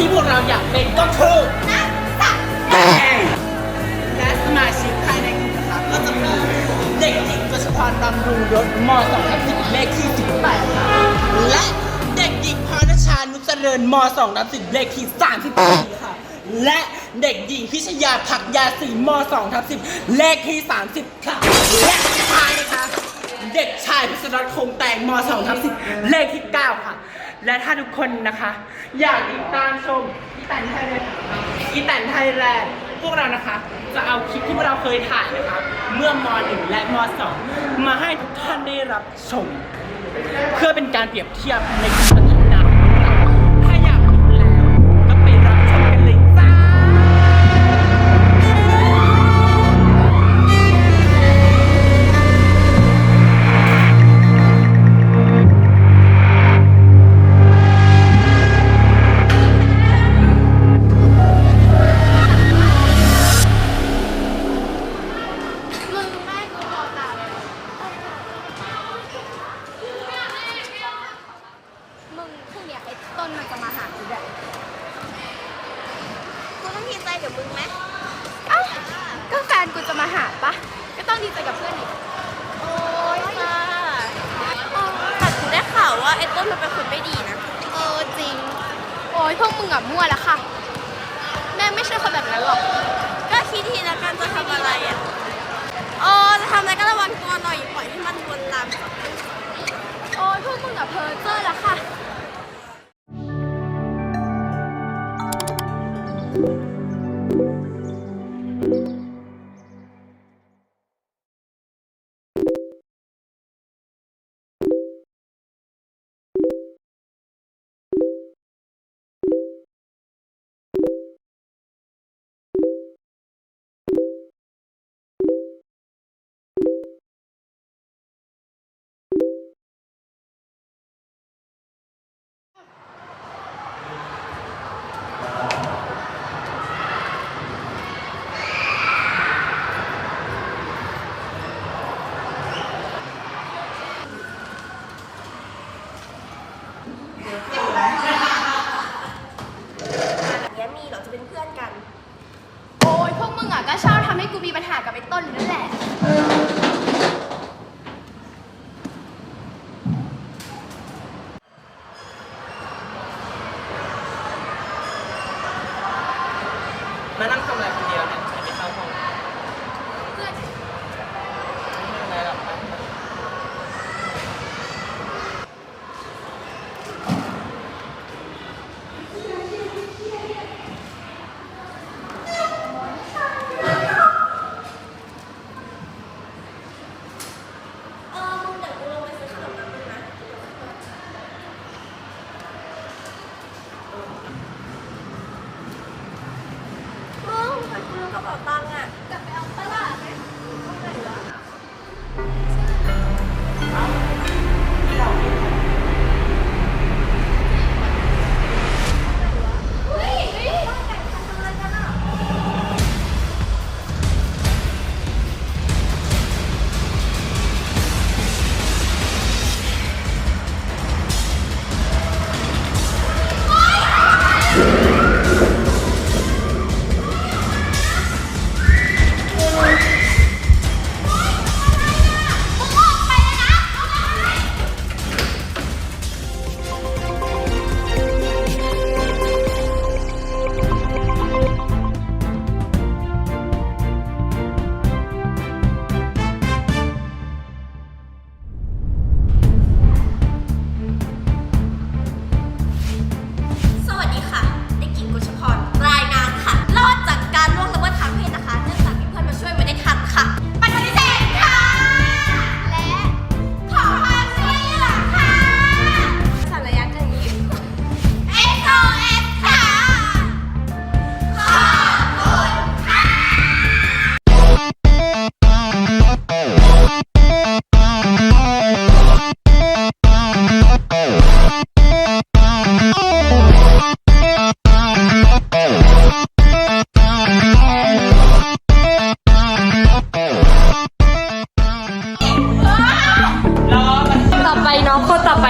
ที่พวกเราอยากเป็นก็คือนักสัตว์และสมาชิกภายในกลุ่มนะคะก็จะมีเด็กหญิงกฤษพรบำรุงรถม2ทับ10เลขที่ 18ค่ะและเด็กหญิงพรณชานุจเจริญม2ทับ10เลขที่ 34ค่ะและเด็กหญิงพิชยาผักยาสีม2ทับ10เลขที่ 30 ค่ะ และสุดท้ายนะคะ เด็กชายพิศรัตน์คงแต่งม2ทับ10เลขที่ 9 ค่ะ และถ้าทุกคนนะคะ อยากติดตามชมอีแตนไทยแลนด์อีแตนไทยแลนด์พวกเรานะคะ จะเอาคลิปที่พวกเราเคยถ่ายนะคะ เมื่อม .1 และม .2 มาให้ทุกท่านได้รับชม เพื่อเป็นการเปรียบเทียบในการ นกูจะมาหาปะก็ต้องดีใจกับเพื่อนอีกโอ้ยค่ะแต่กูได้ข่าวว่าไอ้ต้นมันเป็นคนไม่ดีนะ เออจริง โอ้ยพวกมึงอะมั่วแล้วค่ะ แม่งไม่ใช่คนแบบนั้นหรอก ก็คิดทีละกันจะทำอะไรอะเออจะทำอะไรก็ระวังตัวหน่อยอย่าปล่อยให้มันวนลามโอ้ยพวกมึงอะเพ้อเจ้อแล้วค่ะน้ ก็ชอบทำให้กูมีปัญหากับไอ้ต้นนั่นแหละ นั่ง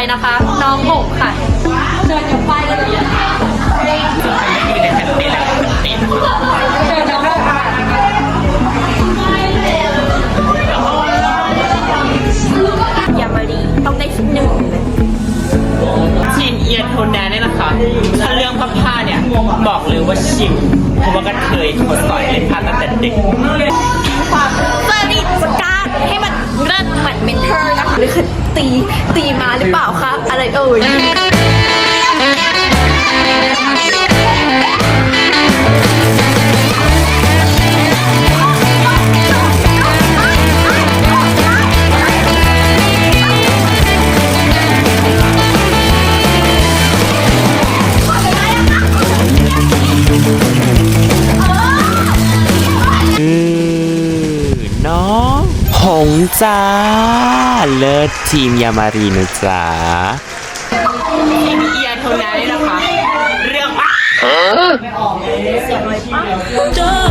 นต่อไปนะคะ น้องหกค่ะเชิญยกป้ายเลยซึ่งเป็นไม่ดีในแผ่นดินและแผ่นดินเชิญน้องหกค่ะยามารีต้องได้ที่หนึ่งเลยทีมเอียนโทนแนนเนี่ยนะคะถ้าเรื่องผ้าเนี่ย บอกเลยว่าชิมเพราะว่าก็เคยทดสอยเล่นผ้าตั้งแต่เด็กความสนิสการให้มันเลิศเหมือนเมนเทอร์ หรือคือตีตีมาหรือเปล่าคะอะไรเอ่ยน้อง หงจ้า เลิศทีมยามารีนะจ๊ะทีมเอียนโทนแนนเนี่ยนะคะ เรื่องผ้าเจอ